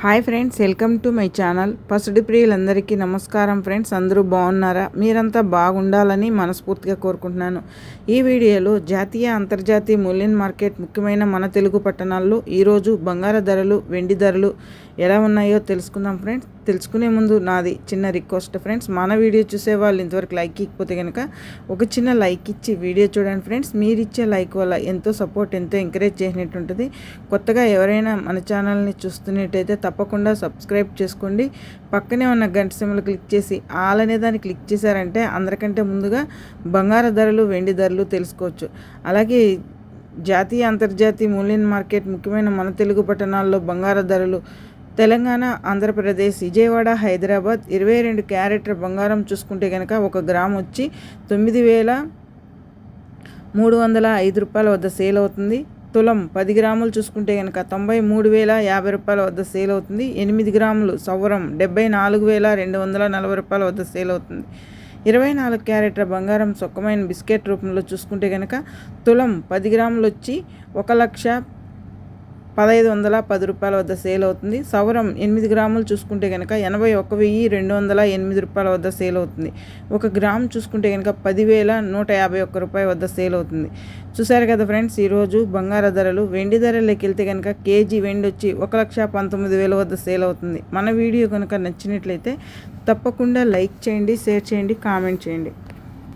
Hi friends welcome to my channel. పసుడి ప్రియులందరికీ నమస్కారం friends. అందరూ బాగున్నారా? మీరంతా బాగుండాలని మనస్ఫూర్తిగా కోరుకుంటున్నాను. ఈ వీడియోలో జాతీయ అంతర్జాతీయ మూల్యం మార్కెట్ ముఖ్యమైన మన తెలుగు పట్టణాల్లో ఈరోజు బంగారు ధరలు వెండి ధరలు ఎలా ఉన్నాయో తెలుసుకుందాం ఫ్రెండ్స్. తెలుసుకునే ముందు నాది చిన్న రిక్వెస్ట్ ఫ్రెండ్స్ మన వీడియో చూసే వాళ్ళు ఇంతవరకు లైక్ ఇకపోతే కనుక ఒక చిన్న లైక్ ఇచ్చి వీడియో చూడండి ఫ్రెండ్స్. మీరు ఇచ్చే లైక్ వల్ల ఎంతో సపోర్ట్ ఎంతో ఎంకరేజ్ చేసినట్టు ఉంటుంది. కొత్తగా ఎవరైనా మన ఛానల్ని చూస్తున్నట్టయితే తప్పకుండా సబ్స్క్రైబ్ చేసుకోండి. పక్కనే ఉన్న గంట సిమ్లు క్లిక్ చేసి ఆల్ అనే దాన్ని క్లిక్ చేశారంటే అందరికంటే ముందుగా బంగారు ధరలు వెండి ధరలు తెలుసుకోవచ్చు. అలాగే జాతీయ అంతర్జాతీయ మూల్యం మార్కెట్ ముఖ్యమైన మన తెలుగు పట్టణాల్లో బంగారు ధరలు తెలంగాణ ఆంధ్రప్రదేశ్ విజయవాడ హైదరాబాద్ ఇరవై రెండు క్యారెట్ల బంగారం చూసుకుంటే కనుక ఒక గ్రామ్ వచ్చి తొమ్మిది వేల మూడు వందల ఐదు రూపాయల వద్ద సేల్ అవుతుంది. తులం పది గ్రాములు చూసుకుంటే కనుక తొంభై మూడు వేల యాభై రూపాయల వద్ద సేల్ అవుతుంది. ఎనిమిది గ్రాములు సవరం డెబ్బై నాలుగు వేల రెండు వందల నలభై రూపాయల వద్ద సేల్ అవుతుంది. ఇరవై నాలుగు క్యారెట్ల బంగారం సొక్కమైన బిస్కెట్ రూపంలో చూసుకుంటే కనుక తులం పది గ్రాములు వచ్చి ఒక లక్ష పదహైదు వందల పది రూపాయల వద్ద సేల్ అవుతుంది. సౌరం ఎనిమిది గ్రాములు చూసుకుంటే కనుక ఎనభై ఒక వెయ్యి రెండు వందల ఎనిమిది రూపాయల వద్ద సేల్ అవుతుంది. ఒక గ్రామ్ చూసుకుంటే కనుక పదివేల నూట యాభై ఒక్క రూపాయ వద్ద సేల్ అవుతుంది. చూసారు కదా ఫ్రెండ్స్ ఈరోజు బంగార ధరలు వెండి ధరలోకి వెళ్తే కనుక కేజీ వెండి వచ్చి ఒక లక్ష పంతొమ్మిది వేల వద్ద సేల్ అవుతుంది. మన వీడియో కనుక నచ్చినట్లయితే తప్పకుండా లైక్ చేయండి షేర్ చేయండి కామెంట్ చేయండి.